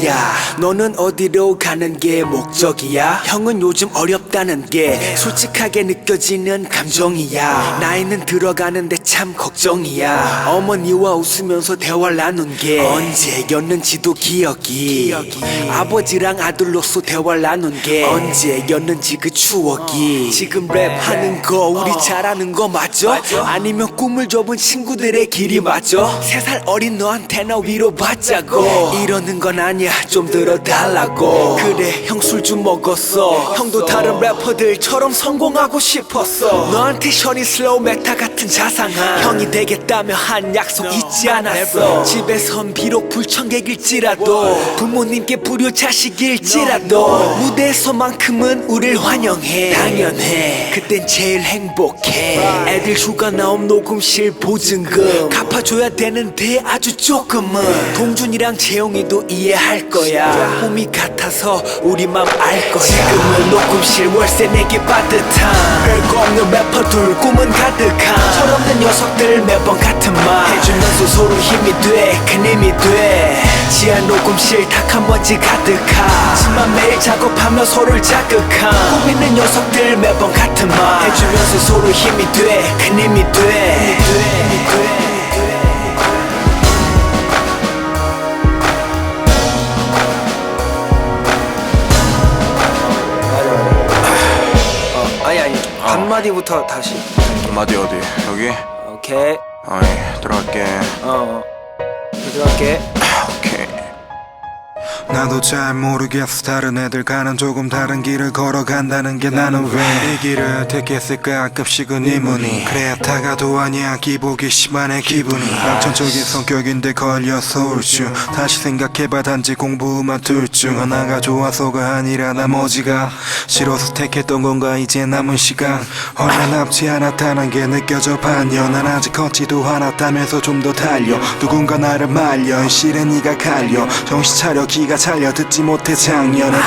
목적이야 너는 어디로 가는 게 목적이야? 형은 요즘 어렵다는 게 솔직하게 느껴지는 감정이야. 나이는 들어가는데 참 걱정이야. 어머니와 웃으면서 대화를 나눈 게 언제였는지도 기억이. 아버지랑 아들로서 대화를 나눈 게 언제였는지 그 추억이. 지금 랩하는 거 우리 잘하는 거 맞아? 아니면 꿈을 접은 친구들의 길이 맞아? 세살 어린 너한테 나 위로 받자고. 이러는 건 아니야 좀 들어달라고. 그래 형 술 좀 먹었어. 형도 다른 래퍼들처럼 성공하고 싶었어. 너한테 셔니 슬로우 메타 같은 자상한 형이 되겠다며 한 약속 잊지 않았어. 집에선 비록 불청객일지라도 부모님께 불효 자식일지라도 무대에서만큼은 우릴 환영해. 당연해. 그땐 제일 행복해. 애들 휴가 나옴 녹음실 보증금. 갚아줘야 되는데 아주 조금은. 동준이랑 재용이도 이해할 거야. 꿈이 같아서 우리 맘 알 거야. 지금은 녹음실 월세 내게 빠듯한 별거 없는 래퍼들 꿈은 가득한 철없는 녀석들 매번 같은 말. 해주면서 서로 힘이 돼큰 힘이 돼. 지하 녹음실 탁한 먼지 가득한 하지만 매일 작업하며 서로를 자극한 꿈 있는 녀석들 매번 같은 말. 해주면서 서로 힘이 돼큰 힘이 돼. 힘이 돼 어, 한마디부터 다시. 어디 어디? 여기? 오케이. 아이 들어갈게. 어. 들어갈게. 오케이 나도 잘 모르겠어. 다른 애들 가는 조금 다른 길을 걸어간다는 게 나는 왜 이 길을 택했을까? 가끔씩은 의문이. 그래야 다가도 아니야. 기복이 심한 애 기분이. 낙천적인 성격인데 걸려서 울줄 다시 생각해봐. 단지 공부만 둘중 하나가 좋아서가 아니라 나머지가? 싫어서 택했던 건가? 이제 남은 시간. 얼마 남지 않았다는 게 느껴져 반년 난 아직 걷지도 않았다면서 좀 더 달려. 누군가 나를 말려. 실은 네가 갈려. 정신 차려. 기가 차려 듣지 못해 작년에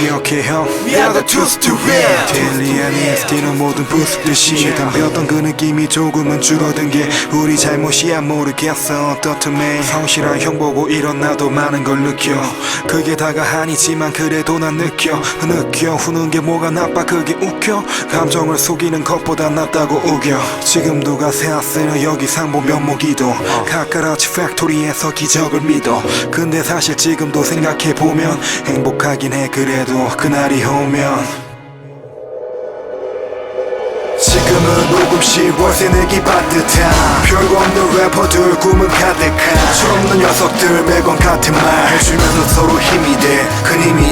기억해 형 We are the truth to real 딜리안 EST는 모든 부수듯이 덤볐던 그 느낌이 조금은 줄어든 게 우리 잘못이야 모르겠어. 어떻든 성실한 형 보고 일어나도 많은 걸 느껴. 그게 다가 아니지만 그래도 난 느껴. 느껴. 후는 게 뭐가 나빠. 그게 웃겨. 감정을 속이는 것보다 낫다고 우겨. 지금도 가세하세는 여기 상보 면목이도. 카카라치 팩토리에서 기적을 믿어. 근데 사실 지금도 생각 해보면 행복하긴 해. 그래도 그날이 오면 지금은 녹음실 월세 내기 받듯한 별거 없는 래퍼들 꿈은 가득한 철없는 녀석들 매번 같은 말 해주면서 서로 힘이 돼큰 힘이 돼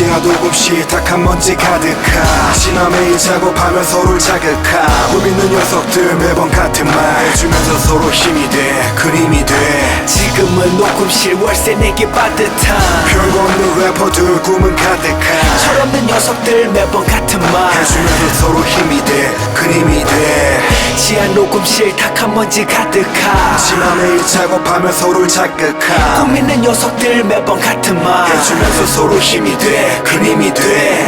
지하 녹음실 탁한 먼지 가득한 매일 작업하면 서로를 자극한 꿈 있는 녀석들 매번 같은 말 해주면서 서로 힘이 돼큰 힘이 돼. 지금은 녹음실 월세 내게 빠듯한 별거 없는 래퍼들 꿈은 가득한 철없는 녀석들 매번 같은 말 해주면서 서로 힘이 돼큰 힘이 돼. 지하 녹음실 탁한 먼지 가득한 매일 작업하면 서로를 자극한 꿈 있는 녀석들 매번 같은 말 해주면서 서로 힘이 돼큰 힘이 돼